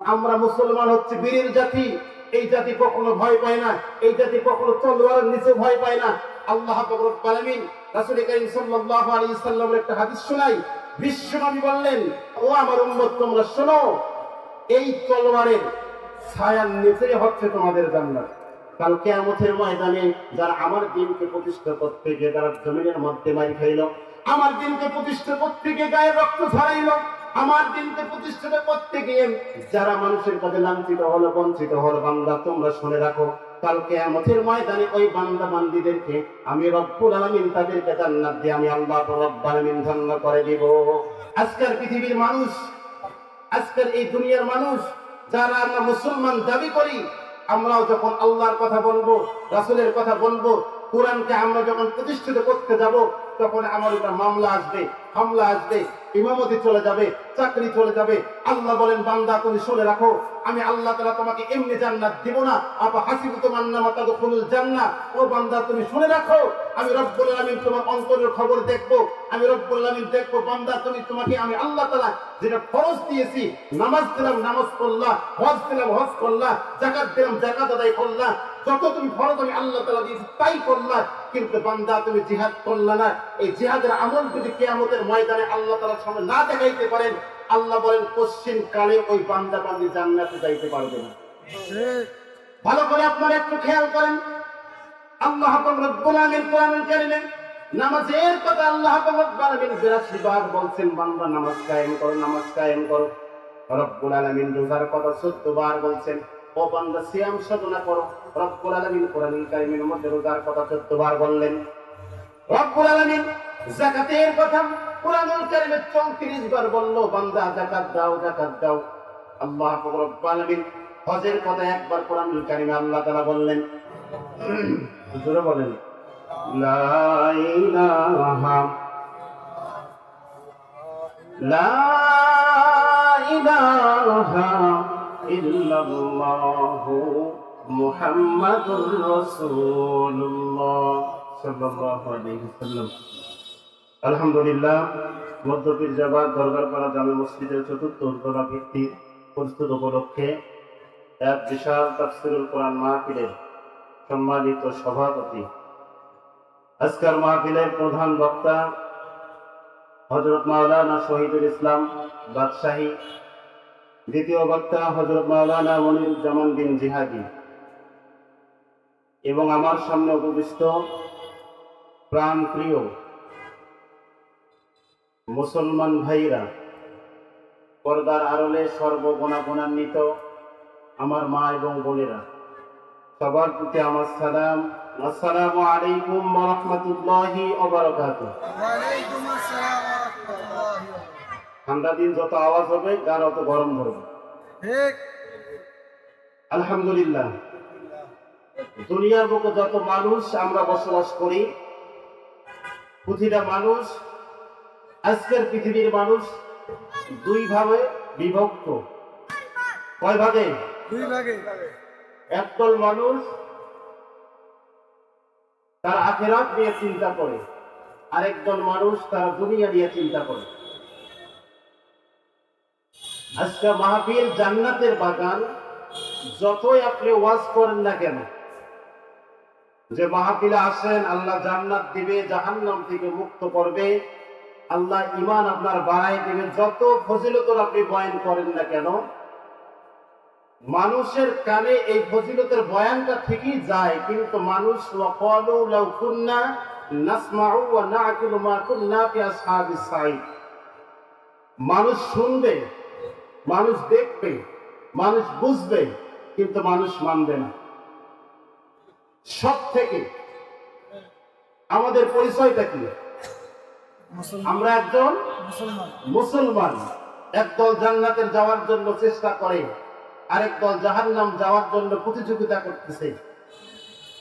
আমরা মুসলমান হচ্ছে বীরের জাতি। এই জাতি কখনো ভয় পায় না। এই জাতি কখনো তলোয়ারের নিচে ভয় পায় না। আল্লাহ রাসূল করিম আলাইহি সাল্লামের একটা হাদিস শোনাই। বিশ্বনবী বললেন, ও আমার তোমরা শোনো, এই তলোয়ারের ছায়ার নিচেই হচ্ছে তোমাদের জান্নাত। কাল কেয়ামতের ময়দানে যারা আমার দিনকে প্রতিষ্ঠা করতে গিয়ে তারা জমিনের মধ্যে মারি খাইল, আমার দিনকে প্রতিষ্ঠা করতে গিয়ে গায়ে রক্ত ছড়াইল আমার দিনকে প্রতিষ্ঠিত করতে গিয়ে যারা মানুষের কাছে লাঞ্ছিত হলো, বঞ্চিত হলো, বান্দা, তোমরা শুনে রাখো কালকে আমাদের ময়দানে ওই বান্দা বান্দিদেরকে আমি রব্বুল আলামিন তাদেরকে জান্নাত দিয়ে আমি আল্লাহ রব্বুল আলামিন ধন্য করে দিব। আজকের পৃথিবীর মানুষ, আজকের এই দুনিয়ার মানুষ, যারা আমরা মুসলমান দাবি করি, আমরাও যখন আল্লাহর কথা বলব, রাসূলের কথা বলব, কোরআনকে আমরা যখন প্রতিষ্ঠিত করতে যাব, তখন আমার উপর মামলা আসবে, হামলা আসবে। ইমামতি চলে যাবে, চাকরি চলে যাবে। আল্লাহ বলেন, বান্দা, তুমি শুনে রাখো, আমি আল্লাহ তাআলা তোমাকে এমনি জান্নাত দিব না। আপা হাসিবু তোমার নামা তাদখুলুল জান্নাহ। ও বান্দা, তুমি শুনে রাখো, আমি রব্বুল আলামিন তোমার অন্তরের খবর দেখব। আমি রব্বুল আলামিন দেখব, বান্দা, তুমি তোমাকে আমি আল্লাহ তালা যেটা ফরজ দিয়েছি, নামাজ দিলাম, নামাজ পড়লা, হজ দিলাম, হজ করলা জাকাত দিলাম জাকাত আদায় করলা, যত তুমি ফরজ আমি আল্লাহ তালা দিয়েছি, তাই করলা। কিন্তু বান্দা, তুমি জিহাদ করলা না। এই জিহাদের আমল যদি কিয়ামতের ময়দানে আল্লাহ তাআলার সামনে না দেখাইতে পারেন, আল্লাহ বলেন, পশ্চিম কালে ওই বান্দা বান্দি জান্নাতে যাইতে পারবে না। ভালো করে আপনারা একটু খেয়াল করেন। আল্লাহ রব্বুল কোরআনুল কারীমে নামাজের কথা আল্লাহ রব্বুল আলামিন 82 বার বলছেন, বান্দা, নামাজ কায়েম করো, নামাজ কায়েম করো। রব্বুল আলামিন রোজার কথা 14 বার বলছেন। ও সিয়াম সাধনা করো। রব্বুল আলামিন কোরআনুল কারীমের মধ্যে রোজার কথা 14 বার বললেন, রব্বুল আলামিন যাকাতের কথা কোরআনুল কারীমে 34 বার বলল, বান্দা যাকাত দাও যাকাত দাও। আল্লাহ রব্বুল আলামিন হজের কথা একবার কোরআনুল কারীমে আল্লাহ তাআলা বললেন, জোরে বলেন, লা ইলাহা লা ইলাহা ইল্লাল্লাহু মুহাম্মাদুর রাসূলুল্লাহ সাল্লাল্লাহু আলাইহি ওয়াসাল্লাম আলহামদুলিল্লাহ, মধ্যপীর জাবাদ দরবারপাড়া জামে মসজিদের চতুর্থ উত্তরা ভিত্তি প্রস্তুত উপলক্ষে এক বিশাল তাফসিরুল কোরআন মাহফিলের সম্মানিত সভাপতি। আজকের মাহফিলের প্রধান বক্তা হজরত মাওলানা শহীদুল ইসলাম বাদশাহী দ্বিতীয় বক্তা হজরত মাওলানা মনিরুজ্জামান বিন জিহাদি। এবং আমার সামনে উপবিষ্ট প্রাণ প্রিয় মুসলমান ভাইরা, পর্দার আড়লে সর্বগুণা গুণান্বিত আমার মা এবং বোনেরা, সবার প্রতি আমার সালাম। আসসালামু আলাইকুম রাহমাতুল্লাহি ওয়া বারাকাতুহু। ওয়ালাইকুম আসসালাম। ঠান্ডা দিন যত আওয়াজ হবে গান অত গরম ধরবে আলহামদুলিল্লাহ। দুনিয়ার বুকে যত মানুষ আমরা বসবাস করি প্রতিটা মানুষ আজকের পৃথিবীর মানুষ দুই ভাবে বিভক্ত। কয় ভাগে? দুই ভাগে। একদল মানুষ তার আখেরাত নিয়ে চিন্তা করে আরেকদল মানুষ তারা দুনিয়া নিয়ে চিন্তা করে। আজকে মাহফিল জান্নাতের বাগান, যতই আপনি ওয়াজ করেন না কেন, যে মাহফিলে আসেন, আল্লাহ জান্নাত দিবে, জাহান্নাম থেকে মুক্ত করবে, আল্লাহ ইমান আপনার বাড়াই দিবে, যত ফজিলতর আপনি বয়ান করেন না কেন, মানুষের কানে এই ফজিলতের বয়ানটা ঠিকই যায়, কিন্তু মানুষ মানুষ শুনবে মানুষ দেখবে মানুষ বুঝবে কিন্তু মানুষ মানবে না। সব থেকে আমাদের পরিচয়টা কি? আমরা একজন মুসলমান। একদল জান্নাতের যাওয়ার জন্য চেষ্টা করে আরেক দল জাহান্নাম যাওয়ার জন্য প্রতিযোগিতা করতেছে।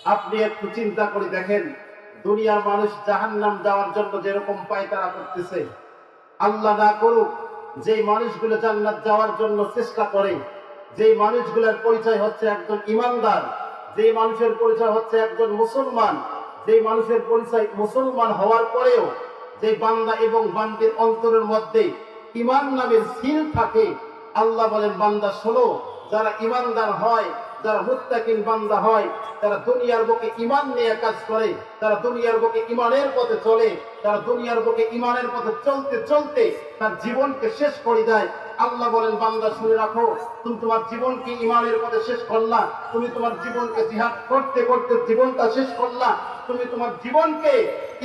আপনি একটু চিন্তা করে দেখেন দুনিয়ার মানুষ জাহান্নাম যাওয়ার জন্য যেরকম পায় তারা করতেছে আল্লাহ না করুক যে মানুষগুলো জান্নাত যাওয়ার জন্য চেষ্টা করে যে মানুষগুলোর পরিচয় হচ্ছে একজন ইমানদার যে মানুষের পরিচয় হচ্ছে একজন মুসলমান যে মানুষের পরিচয় মুসলমান হওয়ার পরেও যে বান্দা এবং বান্দির অন্তরের মধ্যে ইমান নামের সিল থাকে, আল্লাহ বলেন, বান্দা শোনো, যারা ইমানদার হয় যারা মুত্তাকিন বান্দা হয়, তারা দুনিয়ার বুকে ইমান নিয়ে কাজ করে, তারা দুনিয়ার বুকে ইমানের পথে চলে, তারা দুনিয়ার বুকে ইমানের পথে চলতে চলতে তার জীবনকে শেষ করে দেয়। আল্লাহ বলেন, বান্দা, শুনে রাখো, তুমি তোমার জীবনকে ইমানের পথে শেষ করলা, তুমি তোমার জীবনকে জিহাদ করতে করতে জীবনটা শেষ করলা, তুমি তোমার জীবনকে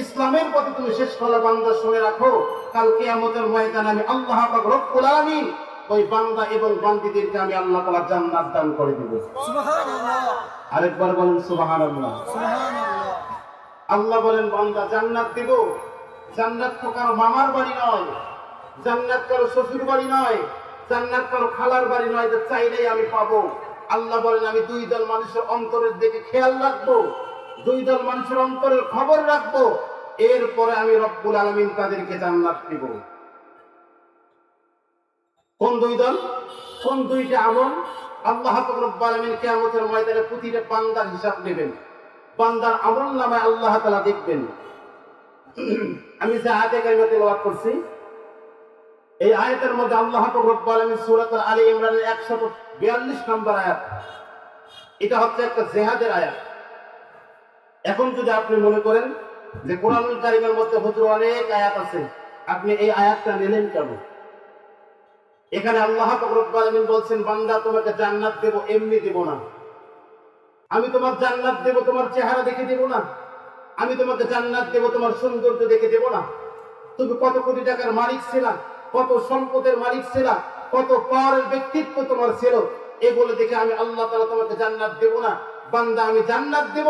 ইসলামের পথে তুমি শেষ করলা। বান্দা, শুনে রাখো, কাল কিয়ামতের ময়দানে আমি আল্লাহ রব্বুল আলামিন ওই বান্দা এবং বান্দিদেরকে আমি আল্লাহ তাআলা জান্নাত দান করে দিব। আরেকবার বলেন সুবহানাল্লাহ। সুবহানাল্লাহ। আল্লাহ বলেন বান্দা জান্নাত দিব। জান্নাত তো কারও মামার বাড়ি নয় জান্নাত কারও শ্বশুর বাড়ি নয় জান্নাত কারও খালার বাড়ি নয় যে চাইলেই আমি পাবো। আল্লাহ বলেন আমি দুই দল মানুষের অন্তরের দিকে খেয়াল রাখব দুই দল মানুষের অন্তরের খবর রাখব। এরপরে আমি রব্বুল আলমিন তাদেরকে জান্নাত দিব। কোন দুই দল? কোন দুইটা আমল? আল্লাহ আলমিন কেয়ামতের ময়দানে প্রতিটা বান্দার হিসাব নেবেন। বান্দার আমল নামে আল্লাহ তালা দেখবেন। আমি যে আয়াতে কারিমা তেলাওয়াত করছি, এই আয়াতের মধ্যে আল্লাহ রব্বুল আলামিন সূরাতুল আলী ইমরানের 142 নম্বর আয়াত। এটা হচ্ছে একটা জিহাদের আয়াত। এখন যদি আপনি মনে করেন যে কোরআনুল কারিমের মধ্যে হুজুর অনেক আয়াত আছে, আপনি এই আয়াতটা নিলেন কেন? এখানে আল্লাহ বলছেন, বান্দা, তোমাকে জান্নাত দেব, এমনি দেব না। আমি তোমার জান্নাত দেব, তোমার চেহারা দেখে দেব না। আমি তোমাকে জান্নাত দেব, তোমার সৌন্দর্য দেখে দেব না। তুমি কত কোটি টাকার মালিক ছিলা, কত সম্পদের মালিক ছিলা, কত পাওয়ারের ব্যক্তিত্ব তোমার ছিল, এগুলো দেখে আমি আল্লাহ তাআলা তোমাকে জান্নাত দেব না। বান্দা, আমি জান্নাত দেব,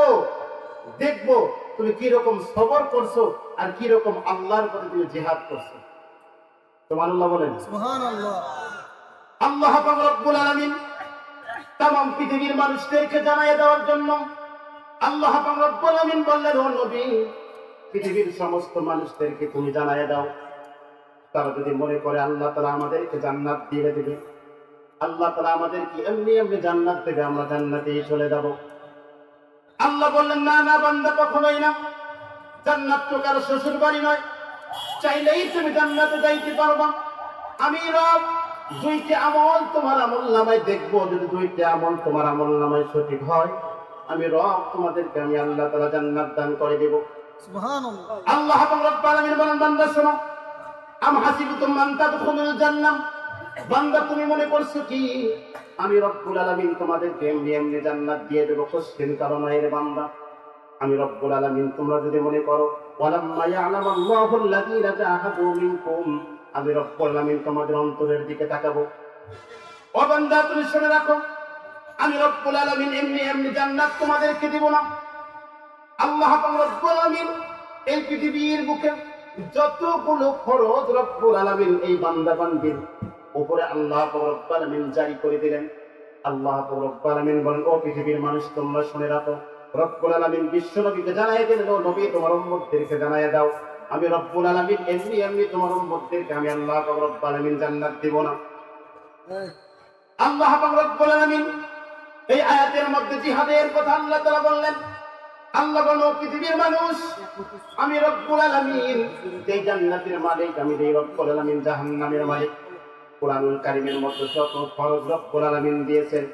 দেখব তুমি কীরকম সবর করছ আর কীরকম আল্লাহর প্রতি তুমি জেহাদ করছ। আল্লাহ বলেন। সুবহানাল্লাহ। আল্লাহ পাক রব্বুল আলামিন তাম পৃথিবীর মানুষদেরকে জানাই দেওয়ার জন্য আল্লাহ পাক রব্বুল আলামিন বললেন ও নবী পৃথিবীর সমস্ত মানুষদেরকে তুমি জানাই দাও। তারা যদি মনে করে আল্লাহ তাআলা আমাদেরকে জান্নাত দিয়ে দেবে আল্লাহ তাআলা আমাদেরকে এমনি এমনি জান্নাত দেবে আমরা জান্নাতেই চলে যাব। আল্লাহ বললেন না না বান্দা কখনোই না। জান্নাত তো কারও শ্বশুর বাড়ি নয় চাইলেই তুমি জান্নাতে যাইতে পারবা। আমি রব দুইটি আমল তোমার আমল নামায় দেখব। যদি দুইটি আমল তোমার আমল নামায় সঠিক হয় আমি রব তোমাদেরকে আমি আল্লাহ তাআলা জান্নাত দান করে দেব। আল্লাহ আলামিন বলেন বান্দা শোনো। আম হাসিবতুম মান তাদখুলুল জান্নাহ বান্দা তুমি মনে করছ কি? আমি রব্বুল আলামিন তোমাদেরকে এমনি এমনি জান্নাত দিয়ে দেব। কোশ্চেন কারণ রে বান্দা। আমি রব্বুল আলামিন তোমরা যদি মনে করো আমি রব্বুল আলামিন তোমাদের অন্তরের দিকে তাকাবো। ও তুমি শুনে রাখো, আমি রব্বুল আলামিন এমনি এমনি জান্নাত তোমাদেরকে দিব না। আল্লাহ রব্বুল আলামিন এই পৃথিবীর বুকে যতগুলো খরচ রব্বুল আলামিন এই বান্দা বান্দির উপরে আল্লাহ রব্বুল আলামিন জারি করে দিলেন। আল্লাহ রব্বুল আলামিন বলেন, ও পৃথিবীর মানুষ, তোমরা শুনে রাখো রব্বুল আলামিন বিশ্ব নবীকে জানাই দিলেন ও নবী তোমার উম্মতদেরকে জানাই দাও। আমি রব্বুল আলামিন এমনি এমনি তোমার উম্মতদেরকে আমি আল্লাহ পাক রব্বুল আলামিন জান্নাত দেব না। আল্লাহ পাক রব্বুল আলামিন এই আয়াতের মধ্যে জিহাদের কথা আল্লাহ তাআলা বললেন আল্লাহ বলো পৃথিবীর মানুষ আমি রব্বুল আলামিন যেই জান্নাতের মালিক আমি যেই রব্বুল আলামিন জাহান্নামের মালিক। কোরআনুল কারিমের মধ্যে যত ফরজ রব্বুল আলামিন দিয়েছেন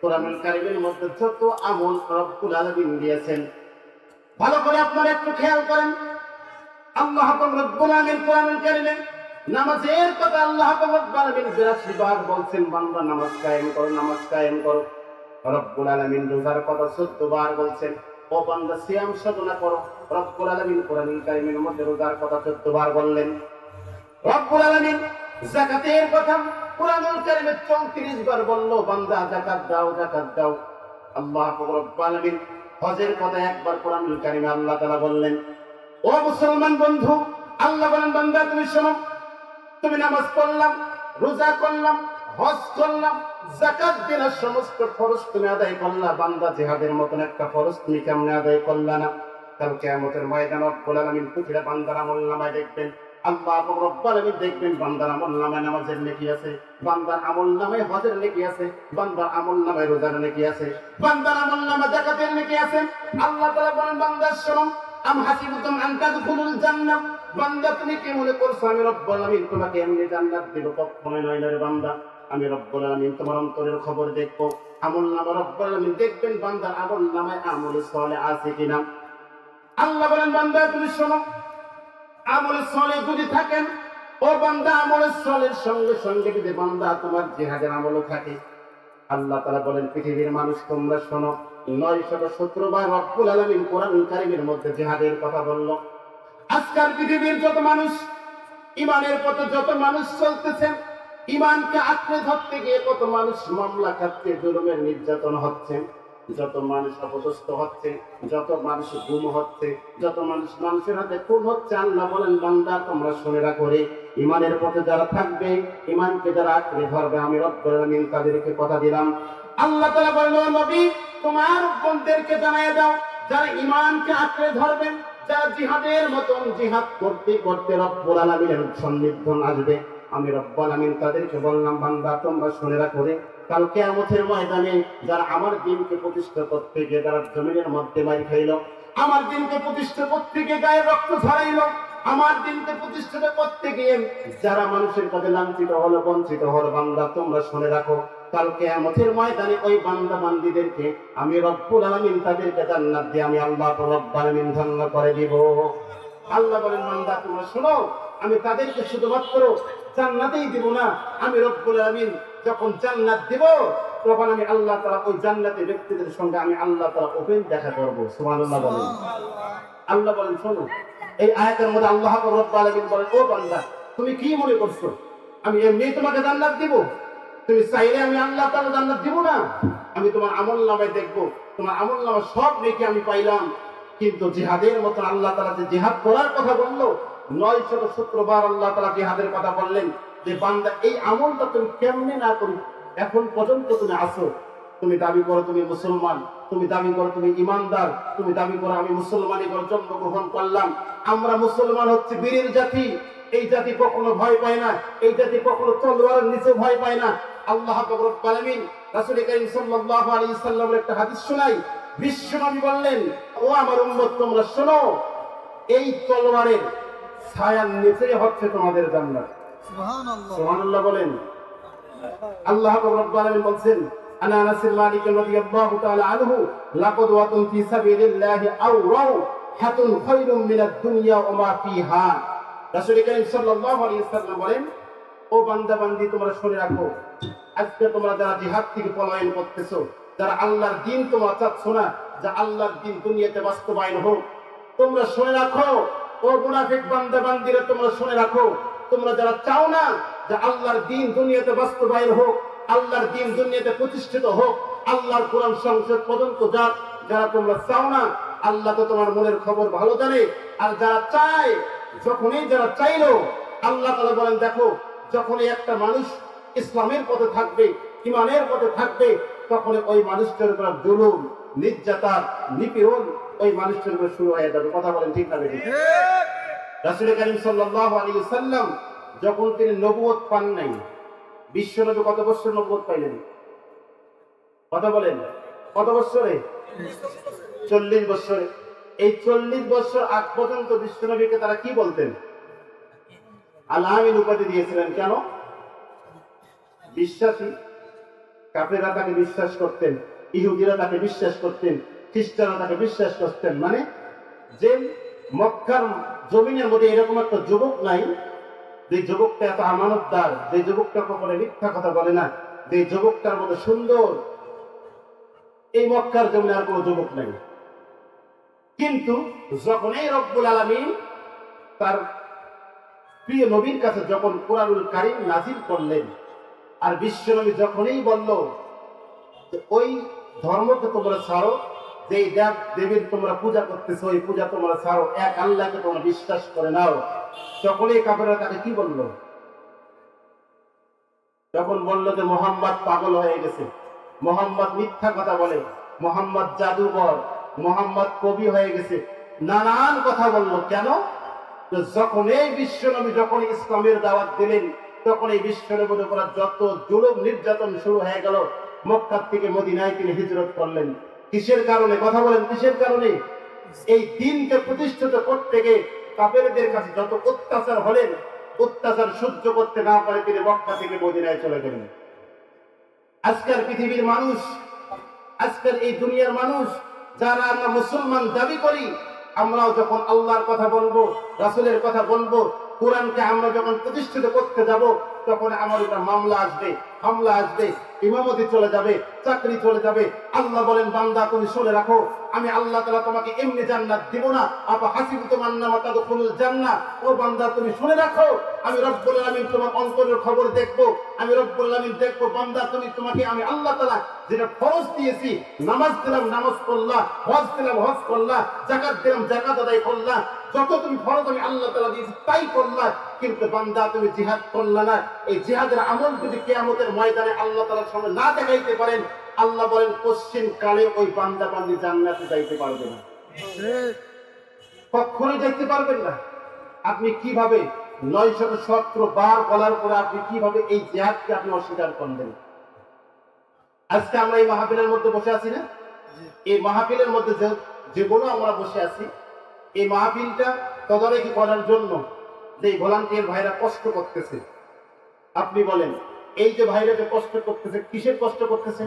কোরআনুল কারিমের মধ্যে যত আমল রব্বুল আলামিন দিয়েছেন, ভালো করে আপনারা একটু খেয়াল করেন। আল্লাহ রব্বুল আলামিন কোরআনুল কারিমে নামাজের কথা আল্লাহ রব্বুল আলামিন 82 বার বলছেন, বান্দা, নামাজ কায়েম করো, নামাজ কায়েম করো। রব্বুল আলামিন রোজার কথা 14 বার বলছেন, ও বান্দা, সিয়াম সাধনা করো। রব্বুল আলামিন কোরআনুল কারিমের মধ্যে রোজার কথা 14 বার বললেন। রব্বুল আলামিন যাকাতের কথা কোরআনুল কারিমে 34 বার বলল, বান্দা যাকাত দাও যাকাত দাও। আল্লাহ রব্বুল আলামিন হজের কথা একবার কোরআনুল কারিমে আল্লাহ তাআলা বললেন, ও মুসলমান বন্ধু, আল্লাহ বলেন, বান্দা, তুমি শোনো, তুমি নামাজ পড়লাম, রোজা করলাম, হজ করলাম, জাকাত দিলাম সমস্ত ফরজ তুমি আদায় করলা, বান্দা, জিহাদের মতন একটা ফরজ তুমি কেমনে আদায় করলা না? কাল কেয়ামতের ময়দান রব্বুল আলামিন পুতিরা বান্দার আমল নামায় দেখবেন আল্লাহ রব্বুল আলামিন দেখবেন বান্দার আমল নামায় নামাজের নেকি আছে, বান্দার আমল নামায় হজের নেকি আছে, বান্দার আমল নামায় রোজার নেকি আছে, বান্দার আমল নামায় জাকাতের নেকি আছে। আল্লাহ তাআলা বলেন, বান্দা, শোনো, আম হাসিবুতুম আন তাদখুলুল জান্নাহ। বান্দা, তুমি কি মনে করছ, আমি রব্বুল আলামিন তোমাকে এমনি জান্নাত দেব? কখনোই নয় রে বান্দা, আমি রব্বুল আলামিন তোমার অন্তরের খবর দেখব। আমল নামা রব্বুল আলামিন দেখবেন বান্দার আমল নামায় আমল সলে আছে কিনা। আল্লাহ বলেন, বান্দা, তুমি শোনো আমল সলে যদি থাকেন, ও বান্দা আমল সলের সঙ্গে সঙ্গে যদি বান্দা তোমার জিহাদের আমলও থাকে। আল্লাহ তারা বলেন, পৃথিবীর মানুষ, তোমরা শোনো, নয় শত সতেরো বার রব্বুল আলমিন কোরআন কারিমের মধ্যে জিহাদের কথা বলল। আজকাল পৃথিবীর যত মানুষ ইমানের পথে যত মানুষ চলতেছেন ইমানকে আঁকড়ে ধরতে গিয়ে কত মানুষ মামলা খাচ্ছে জুলুমের নির্যাতন হচ্ছে। যত মানুষ অপদস্থ হচ্ছে, যত মানুষ গুম হচ্ছে, যত মানুষ মানুষের হাতে খুন হচ্ছে, আল্লাহ বলেন, বান্দা, তোমরা শুনে রাখো রে। ইমানের পথে যারা থাকবে, ইমানকে যারা আঁকড়ে ধরবে, আমি রব্বুল তাদেরকে কথা দিলাম। আল্লাহ তাআলা বলল নবী, তোমার বোনদেরকে জানায় দাও, যারা ইমানকে আঁকড়ে ধরবেন যারা জিহাদের মতন জিহাদ করতে করতে রব্বুল আলামিনের সন্নিধান আসবে। আমি রব্বুল আলামিন তাদেরকে বললাম, বান্দা, তোমরা শুনে রাখো রে। কাল কিয়ামতের ময়দানে যারা আমার দিনকে প্রতিষ্ঠা করতে গিয়ে যারা জমিনের মধ্যে মারি খাইল, আমার দিনকে প্রতিষ্ঠা করতে গিয়ে গায়ে রক্ত ঝরাইল, আমার দিনকে প্রতিষ্ঠিত করতে গিয়ে যারা মানুষের কাছে লাঞ্ছিত হলো, বঞ্চিত হলো, বান্দা, তোমরা শুনে রাখো কালকে আমাদের ময়দানে ওই বান্দা বান্দিদেরকে আমি রব্বুল আলামিন তাদেরকে জান্নাত দিয়ে আমি আল্লাহ রব্বুল আলামিন ধন্য করে দিব। আল্লাহ বলেন, বান্দা, তোমরা শোনো, আমি তাদেরকে শুধুমাত্র জান্নাতেই দিব না, আমি রব্বুল আলামিন যখন জান্নাত দিব, তখন আমি আল্লাহ তাআলা ওই জান্নাতের ব্যক্তিদের সঙ্গে আমি আল্লাহ তাআলা ওপেন দেখা করব। সুবহানাল্লাহ বলেন। আল্লাহ বলেন, শোনো, এই আয়াতের মধ্যে আল্লাহ রব্বুল বলেন, ও বান্দা, তুমি কি মনে করছ? আমি এমনি তোমাকে জান্নাত দিব? তুমি চাইলে আমি আল্লাহ তাআলা জান্নাত দিব না। আমি তোমার আমল নামায় দেখব। তোমার আমল নামা সব নেকি আমি পাইলাম। কিন্তু জিহাদের মতন আল্লাহ তালা যে জিহাদ করার কথা বলল নয় শত শুক্রবার আল্লাহ তাআলা জিহাদের কথা বললেন। যে বান্দা এই আমলটা তুমি কেমনে না করি? এখন পর্যন্ত তুমি আসো তুমি দাবি করো তুমি মুসলমান, তুমি দাবি করো তুমি ইমানদার, তুমি দাবি করো আমি মুসলমানই করে জন্মগ্রহণ করলাম। আমরা মুসলমান হচ্ছে বীরের জাতি। এই জাতি কখনো ভয় পায় না। এই জাতি কখনো তলোয়ারের নিচে ভয় পায় না। আল্লাহ আলামিন করিম সাল্লাল্লাহু আলাইহি সাল্লামের একটা হাদিস শোনাই। বিশ্বনবী বললেন, ও আমার উম্মত, তোমরা শোনো, এই তলোয়ারের ছায়ার নিচে হচ্ছে তোমাদের জান্নাত। সুবহানাল্লাহ। বলেন। আল্লাহ রাব্বুল আলামিন বলছেন, আনা আনাস মালিক রাদিয়াল্লাহু তাআলা আনহু লাকদওয়াতুন ফি সাবিলিল্লাহি আও রাও হাতুন খায়রুম মিনাদ দুনিয়া ওয়া মা ফিহা। রাসূল করিম সাল্লাল্লাহু আলাইহি সাল্লাম বলেন, ও বান্দা, বান্দি, তোমরা শুনে রাখো, আজকে তোমরা যারা জিহাদ থেকে পলায়ন করতেছো, যারা আল্লাহর দিন তোমরা চাচ্ছ না, যে আল্লাহর দিন দুনিয়াতে বাস্তবায়ন হোক, তোমরা শুনে রাখো, ও মুনাফিক বান্দা, বান্দিরা, তোমরা শুনে রাখো তোমরা যারা চাও না যে আল্লাহর দিন দুনিয়াতে বাস্তবায়ন হোক, আল্লাহর দিন দুনিয়াতে প্রতিষ্ঠিত হোক, আল্লাহর কোরআন সংসদ পর্যন্ত যাক, যারা তোমরা চাও না, আল্লাহ তো তোমার মনের খবর ভালো জানে। আর যারা চায়, যখনই যারা চাইলো, আল্লাহ তালা বলেন, দেখো, যখনই একটা মানুষ ইসলামের পথে থাকবে ইমানের পথে থাকবে তখন ওই মানুষটার উপর জুলুম, নির্যাতন, নিপীড়ন ওই মানুষটার উপর শুরু হয়ে যাবে। কথা বলেন ঠিক না রাসুল করিম সাল্লাল্লাহু আলাইহি সাল্লাম যখন তিনি নবুয়ত পান নাই বিশ্বনবী কত বছর নবুয়ত পাইলেন? কথা বলেন, কত বছরে? চল্লিশ বছরে। এই চল্লিশ বছর আগ পর্যন্ত বিশ্বনবীকে তারা কি বলতেন? আল্লাহমিন উপাধি দিয়েছিলেন কেন? বিশ্বাসী। কাফেরা তাকে বিশ্বাস করতেন, ইহুদিরা তাকে বিশ্বাস করতেন, খ্রিস্টানরা তাকে বিশ্বাস করতেন। মানে যে মক্কার জমিনের মধ্যে এরকম একটা যুবক নাই। যে যুবকটা এত আমানতদার, যে যুবকটা কখনো মিথ্যা কথা বলে না, যে যুবকটার মতো সুন্দর, এই মক্কার জমিনে আর কোনো যুবক নাই। কিন্তু যখনই রব্বুল আলমী তার প্রিয় নবীর কাছে যখন কোরআনুল কারিম নাজিল করলেন, আর বিশ্বনবী যখনই বলল ওই ধর্মকে তোমরা ছাড়ো যে দেব, দেবীর তোমরা পূজা করতেছো ওই পূজা তোমরা ছাড়ো। এক আল্লাহকে তোমরা বিশ্বাস করে নাও। সকলেই তাকে কি বলল? যখন যে মোহাম্মদ পাগল হয়ে গেছে, মোহাম্মদ মিথ্যা কথা বলে, মোহাম্মদ মোহাম্মদ কবি হয়ে গেছে, নানান কথা বলল। কেন? যখন এই বিশ্বনবী, যখন ইসলামের দাওয়াত দিলেন, তখন এই বিশ্বনবীর উপর যত জুলুম নির্যাতন শুরু হয়ে গেল, মক্কার থেকে মদিনায় তিনি হিজরত করলেন। কিসের কারণে? কথা বলেন, কিসের কারণে? এই দিনকে প্রতিষ্ঠিত করতে গিয়ে কাপেরদের কাছে যত অত্যাচার হলেন অত্যাচার সহ্য করতে না পারে তিনি মক্কা থেকে মদিনায় চলে গেলেন। আজকের পৃথিবীর মানুষ আজকের এই দুনিয়ার মানুষ, যারা আমরা মুসলমান দাবি করি, আমরাও যখন আল্লাহর কথা বলব, রাসুলের কথা বলব কোরআনকে আমরা যখন প্রতিষ্ঠিত করতে যাব, তখন আমার উপর মামলা আসবে, হামলা আসবে, ইমামতি চলে যাবে, চাকরি চলে যাবে। আল্লাহ বলেন, বান্দা, তুমি শুনে রাখো, আমি আল্লাহ তালা তোমাকে এমনি জান্নাত দিব না। আপা হাসিবু তোমার নামা তাদখুলুল জান্নাহ ও বান্দা, তুমি শুনে রাখো, আমি রব্বুল আলামিন তোমার অন্তরের খবর দেখব, আমি রব্বুল আলামিন দেখব, বান্দা, তুমি তোমাকে আমি আল্লাহ তালা যেটা ফরজ দিয়েছি, নামাজ দিলাম, নামাজ পড়লা, হজ দিলাম, হজ করলা জাকাত দিলাম জাকাত আদায় করলা যত তুমি ফরজ আমি আল্লাহ তাআলা দিয়েছি তাই করলা কিন্তু বান্দা তুমি জিহাদ করলা না। এই জিহাদের আমল যদি কিয়ামতের ময়দানে আল্লাহ তাআলার সামনে না দেখাইতে পারেন আল্লাহ বলেন পশ্চিম কালে ওই বান্দা বান্দি জান্নাতে যাইতে পারবে না। কখনোই দেখতে পারবেন না। আপনি কীভাবে নয় শত সতেরো বার বলার পরে আপনি কীভাবে এই জেহাদকে আপনি অস্বীকার করবেন আজকে আমরা এই মাহফিলের মধ্যে বসে আছি না? এই মাহফিলের মধ্যে যে যেগুলো আমরা বসে আছি এই মাহফিলটা তদারকি করার জন্য যে ভলান্টিয়ার ভাইরা কষ্ট করতেছে আপনি বলেন এই যে ভাইরা যে কষ্ট করতেছে কিসের কষ্ট করতেছে?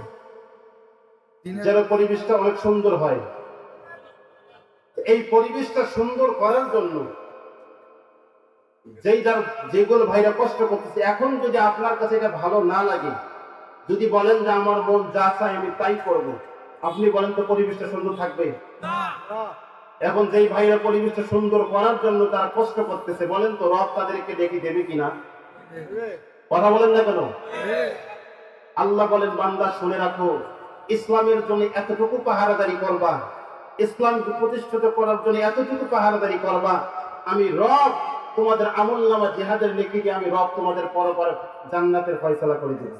যেন পরিবেশটা অনেক সুন্দর হয়। এই পরিবেশটা সুন্দর করার জন্য যেই যার যেগুলো ভাইরা কষ্ট করতেছে এখন যদি আপনার কাছে এটা ভালো না লাগে যদি বলেন যে আমার মন যা চাই আমি তাই করব আপনি বলেন তো পরিবেশটা সুন্দর থাকবে? না। এখন যেই ভাইরা পরিবেশটা সুন্দর করার জন্য তারা কষ্ট করতেছে, বলেন তো, রব তাদেরকে ডেকে দেবে কিনা? কথা বলেন না কেন? আল্লাহ বলেন, বান্দা, শুনে রাখো, ইসলামের জন্য এতটুকু পাহারাদারি করবা, ইসলামকে প্রতিষ্ঠিত করার জন্য এতটুকু পাহারাদারি করবা, আমি রব তোমাদের আমল নামা জেহাদের দিয়ে আমি রব তোমাদের পরপর জান্নাতের ফয়সালা করে দেব।